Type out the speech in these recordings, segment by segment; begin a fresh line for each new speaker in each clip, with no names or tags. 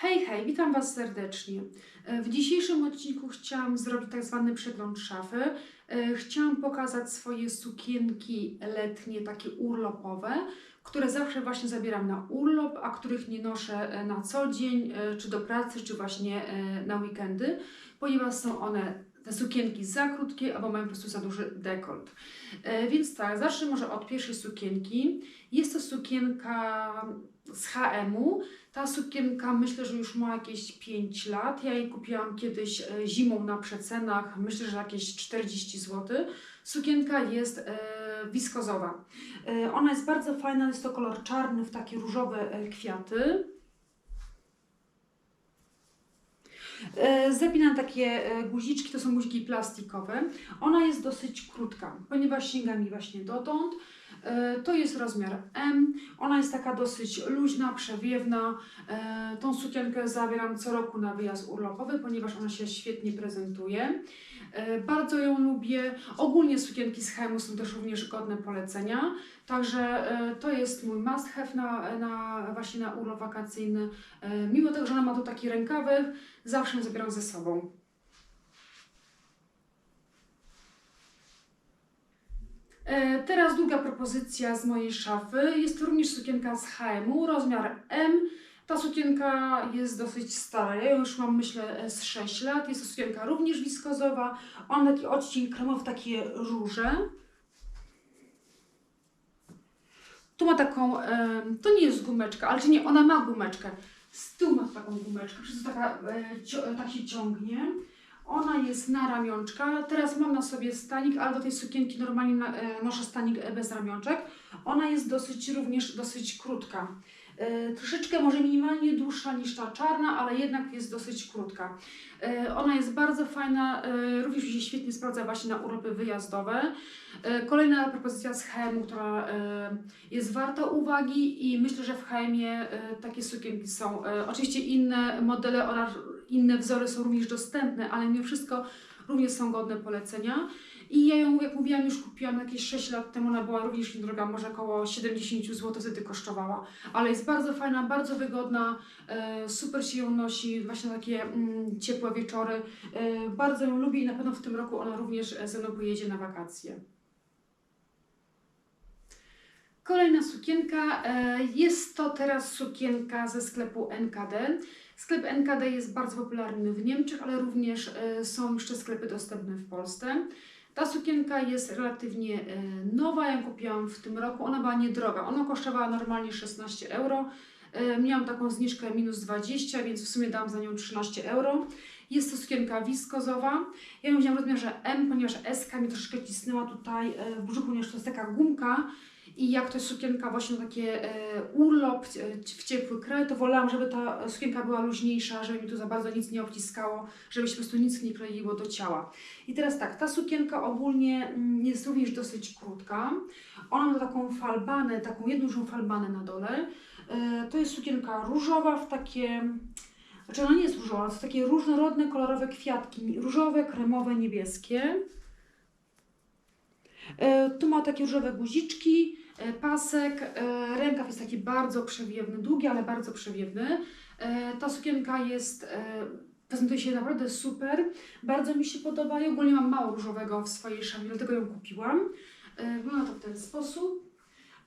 Hej, hej, witam Was serdecznie. E, W dzisiejszym odcinku chciałam zrobić tak zwany przegląd szafy. E, Chciałam pokazać swoje sukienki letnie, takie urlopowe, które zawsze właśnie zabieram na urlop, a których nie noszę e, na co dzień, czy do pracy, czy właśnie na weekendy, ponieważ są one te sukienki za krótkie albo mają po prostu za duży dekolt. E, Więc tak, zacznę może od pierwszej sukienki. Jest to sukienka z H&M-u. Ta sukienka myślę, że już ma jakieś 5 lat. Ja jej kupiłam kiedyś e, zimą na przecenach, myślę, że jakieś 40 zł. Sukienka jest e, wiskozowa. Ona jest bardzo fajna, jest to kolor czarny w takie różowe kwiaty. E, Zapinam takie e, guziczki, to są guziki plastikowe. Ona jest dosyć krótka, ponieważ sięga mi właśnie dotąd. E, To jest rozmiar M. Ona jest taka dosyć luźna, przewiewna. E, Tą sukienkę zabieram co roku na wyjazd urlopowy, ponieważ ona się świetnie prezentuje. E, Bardzo ją lubię. Ogólnie sukienki z H&M są też również godne polecenia. Także e, to jest mój must have na, na, właśnie na urlop wakacyjny. E, Mimo tego, że ona ma tu taki rękawek, zawsze ją zabieram ze sobą. Teraz druga propozycja z mojej szafy. Jest to również sukienka z H&M, rozmiar M. Ta sukienka jest dosyć stara. Ja już mam myślę z 6 lat. Jest to sukienka również wiskozowa. On taki odcień kremowy, takie róże. Tu ma taką, to nie jest gumeczka, ale czy nie, ona ma gumeczkę. Z tyłu ma taką gumeczkę, przez to taka, e, tak się ciągnie. Ona jest na ramionczka. Teraz mam na sobie stanik, ale do tej sukienki normalnie e, noszę stanik e, bez ramionczek. Ona jest dosyć również dosyć krótka. E, troszeczkę może minimalnie dłuższa niż ta czarna, ale jednak jest dosyć krótka. E, ona jest bardzo fajna, e, również się świetnie sprawdza właśnie na urlopy wyjazdowe. Kolejna propozycja z H&M, która jest warta uwagi i myślę, że w H&M-ie e, takie sukienki są. Oczywiście inne modele oraz inne wzory są również dostępne, ale mimo wszystko również są godne polecenia. I ja ją, jak mówiłam, już kupiłam jakieś 6 lat temu, ona była również niedroga, może około 70 zł wtedy kosztowała, ale jest bardzo fajna, bardzo wygodna, e, super się ją nosi, właśnie takie mm, ciepłe wieczory. E, bardzo ją lubię i na pewno w tym roku ona również ze mną pojedzie na wakacje. Kolejna sukienka. e, Jest to teraz sukienka ze sklepu NKD. Sklep NKD jest bardzo popularny w Niemczech, ale również są jeszcze sklepy dostępne w Polsce. Ta sukienka jest relatywnie e, nowa, ja ją kupiłam w tym roku. Ona była niedroga. Ona kosztowała normalnie 16 euro. E, Miałam taką zniżkę minus 20, więc w sumie dałam za nią 13 euro. Jest to sukienka wiskozowa. Ja ją wziąłam w rozmiarze M, ponieważ S mi troszeczkę cisnęła tutaj e, w brzuchu, ponieważ to jest taka gumka. I jak to jest sukienka właśnie takie e, urlop e, w ciepły kraj, to wolałam, żeby ta sukienka była luźniejsza, żeby mi tu za bardzo nic nie obciskało, żeby się po prostu nic nie kleiło do ciała. I teraz tak, ta sukienka ogólnie mm, jest również dosyć krótka. Ona ma taką falbanę, taką jedną falbanę na dole. E, to jest sukienka różowa w takie... Znaczy ona nie jest różowa, to są takie różnorodne, kolorowe kwiatki. Różowe, kremowe, niebieskie. E, Tu ma takie różowe guziczki, pasek, e, rękaw jest taki bardzo przewiewny, długi, ale bardzo przewiewny. E, Ta sukienka jest, e, prezentuje się naprawdę super, bardzo mi się podoba i ogólnie mam mało różowego w swojej szafie, dlatego ją kupiłam. E, Wygląda to w ten sposób.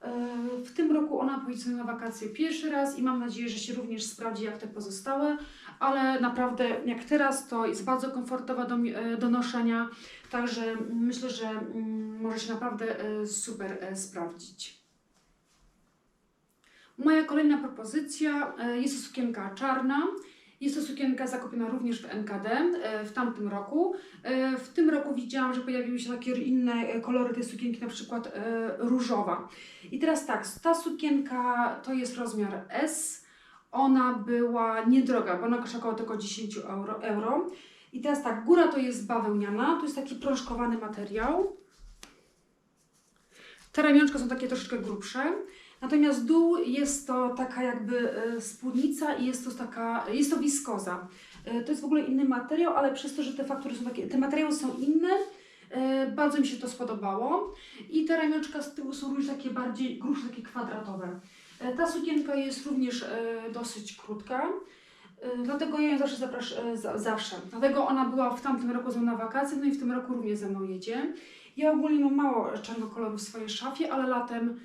E, W tym roku ona pojedzie na wakacje pierwszy raz i mam nadzieję, że się również sprawdzi jak te pozostałe, ale naprawdę jak teraz to jest bardzo komfortowa do, e, do noszenia, także myślę, że mm, może się naprawdę e, super e, sprawdzić. Moja kolejna propozycja jest sukienka czarna. Jest to sukienka zakupiona również w NKD e, w tamtym roku. E, W tym roku widziałam, że pojawiły się takie inne e, kolory tej sukienki, na przykład różowa. I teraz tak, ta sukienka to jest rozmiar S. Ona była niedroga, bo ona kosztowała tylko 10 euro, euro. I teraz tak, góra to jest bawełniana, to jest taki prążkowany materiał. Te ramionczka są takie troszeczkę grubsze. Natomiast dół jest to taka jakby e, spódnica i jest to taka, jest to wiskoza. E, To jest w ogóle inny materiał, ale przez to, że te faktury są takie, te materiały są inne, e, bardzo mi się to spodobało. I te ramionczka z tyłu są również takie bardziej grubsze, takie kwadratowe. Ta sukienka jest również dosyć krótka. Dlatego ja ją zawsze zapraszam, zawsze. Dlatego ona była w tamtym roku ze mną na wakacje, no i w tym roku również ze mną jedzie. Ja ogólnie mam mało czarnego koloru w swojej szafie, ale latem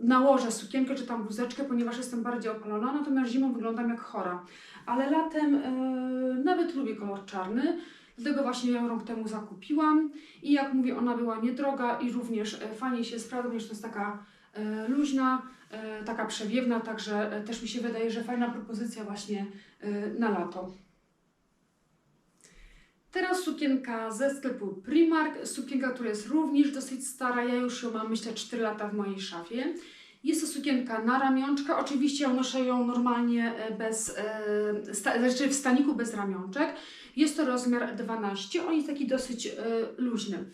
nałożę sukienkę czy tam bluzeczkę, ponieważ jestem bardziej opalona, natomiast zimą wyglądam jak chora. Ale latem y, nawet lubię kolor czarny, dlatego właśnie ją rok temu zakupiłam. I jak mówię, ona była niedroga i również y, fajnie się sprawdza, ponieważ to jest taka y, luźna, y, taka przewiewna, także też mi się wydaje, że fajna propozycja właśnie y, na lato. Teraz sukienka ze sklepu Primark, sukienka, która jest również dosyć stara, ja już ją mam myślę 4 lata w mojej szafie. Jest to sukienka na ramionczka, oczywiście ja noszę ją normalnie e, bez, e, znaczy w staniku bez ramionczek. Jest to rozmiar 12, on jest taki dosyć e, luźny.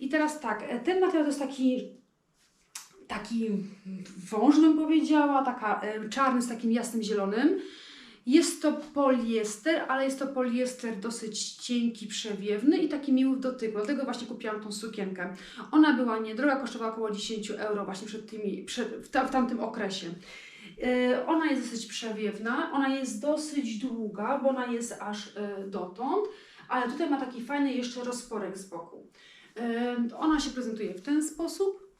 I teraz tak, ten materiał to jest taki, taki wąż bym powiedziała, taka czarny z takim jasnym zielonym. Jest to poliester, ale jest to poliester dosyć cienki, przewiewny i taki miły w dotyku. Dlatego właśnie kupiłam tą sukienkę. Ona była niedroga, kosztowała około 10 euro właśnie przed tymi, przed, w, ta, w tamtym okresie. Yy, Ona jest dosyć przewiewna, ona jest dosyć długa, bo ona jest aż yy, dotąd, ale tutaj ma taki fajny jeszcze rozporek z boku. Yy, Ona się prezentuje w ten sposób.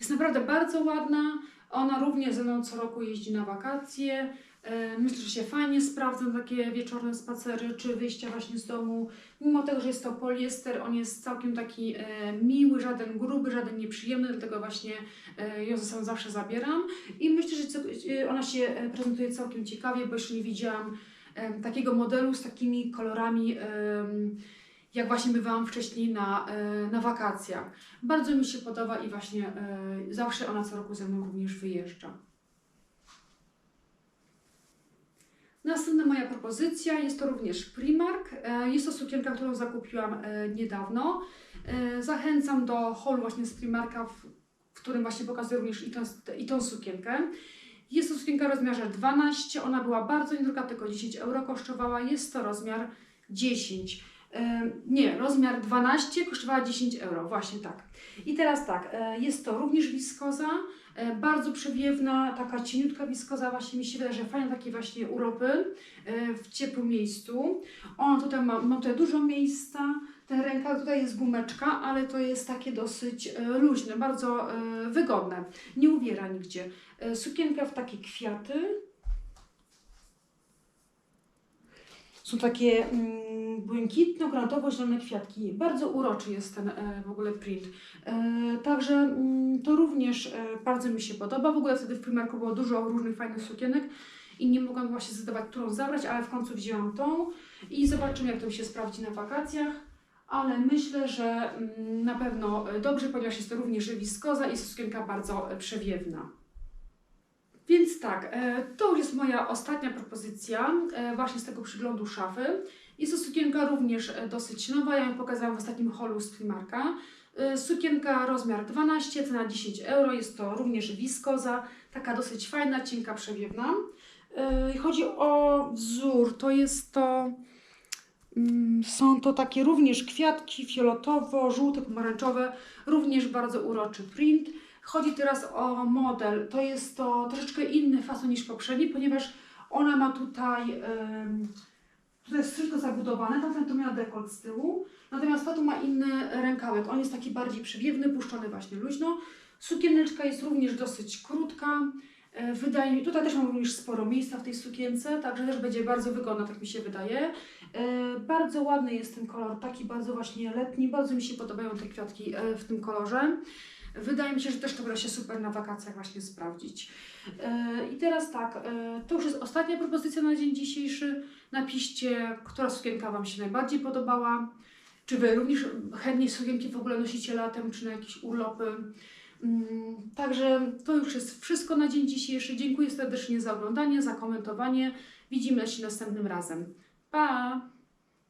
Jest naprawdę bardzo ładna. Ona również ze mną co roku jeździ na wakacje. E, Myślę, że się fajnie sprawdza na takie wieczorne spacery czy wyjścia właśnie z domu. Mimo tego, że jest to poliester, on jest całkiem taki e, miły, żaden gruby, żaden nieprzyjemny, dlatego właśnie e, ją ze sobą zawsze zabieram. I myślę, że ona się prezentuje całkiem ciekawie, bo jeszcze nie widziałam takiego modelu z takimi kolorami, jak właśnie bywałam wcześniej na, e, na wakacjach. Bardzo mi się podoba i właśnie e, zawsze ona co roku ze mną również wyjeżdża. Następna moja propozycja jest to również Primark. E, Jest to sukienka, którą zakupiłam niedawno. Zachęcam do holu właśnie z Primarka, w, w którym właśnie pokazuję również i tą, i tą sukienkę. Jest to sukienka w rozmiarze 12, ona była bardzo niedroga, tylko 10 euro kosztowała. Jest to rozmiar 10. Nie, rozmiar 12 kosztowała 10 euro, właśnie tak. I teraz tak, e, jest to również wiskoza, e, bardzo przewiewna, taka cieniutka wiskoza, właśnie mi się wydaje, że fajne takie właśnie urlopy e, w ciepłym miejscu. Ona tutaj ma, ma tutaj dużo miejsca, ten rękaw tutaj jest gumeczka, ale to jest takie dosyć luźne, bardzo wygodne, nie uwiera nigdzie. Sukienka w takie kwiaty. Są takie mm, błękitno-granatowo-zielone kwiatki. Bardzo uroczy jest ten e, w ogóle print. E, także mm, to również e, bardzo mi się podoba. W ogóle wtedy w Primarku było dużo różnych fajnych sukienek i nie mogłam właśnie zdecydować, którą zabrać, ale w końcu wzięłam tą i zobaczymy, jak to mi się sprawdzi na wakacjach. Ale myślę, że mm, na pewno dobrze, ponieważ jest to również wiskoza i sukienka bardzo przewiewna. Więc tak, to już jest moja ostatnia propozycja właśnie z tego przyglądu szafy. Jest to sukienka również e, dosyć nowa, ja ją pokazałam w ostatnim holu z Primarka. E, Sukienka rozmiar 12, cena 10 euro, jest to również wiskoza, taka dosyć fajna, cienka, przewiewna. E, Chodzi o wzór, to jest to... mm, Są to takie również kwiatki fioletowo, żółte, pomarańczowe, również bardzo uroczy print. Chodzi teraz o model. To jest to troszeczkę inny fason niż poprzedni, ponieważ ona ma tutaj, em, tutaj jest wszystko zabudowane, tamten to miała dekolt z tyłu, natomiast ta tu ma inny rękawek. On jest taki bardziej przewiewny, puszczony właśnie luźno. Sukieneczka jest również dosyć krótka. E, Wydaje mi, tutaj też mam również sporo miejsca w tej sukience, także też będzie bardzo wygodna, tak mi się wydaje. E, Bardzo ładny jest ten kolor, taki bardzo właśnie letni, bardzo mi się podobają te kwiatki e, w tym kolorze. Wydaje mi się, że też to będzie się super na wakacjach właśnie sprawdzić. E, I teraz tak, e, to już jest ostatnia propozycja na dzień dzisiejszy. Napiszcie, która sukienka Wam się najbardziej podobała. Czy Wy również chętnie sukienki w ogóle nosicie latem, czy na jakieś urlopy. Mm, Także to już jest wszystko na dzień dzisiejszy. Dziękuję serdecznie za oglądanie, za komentowanie. Widzimy się następnym razem. Pa!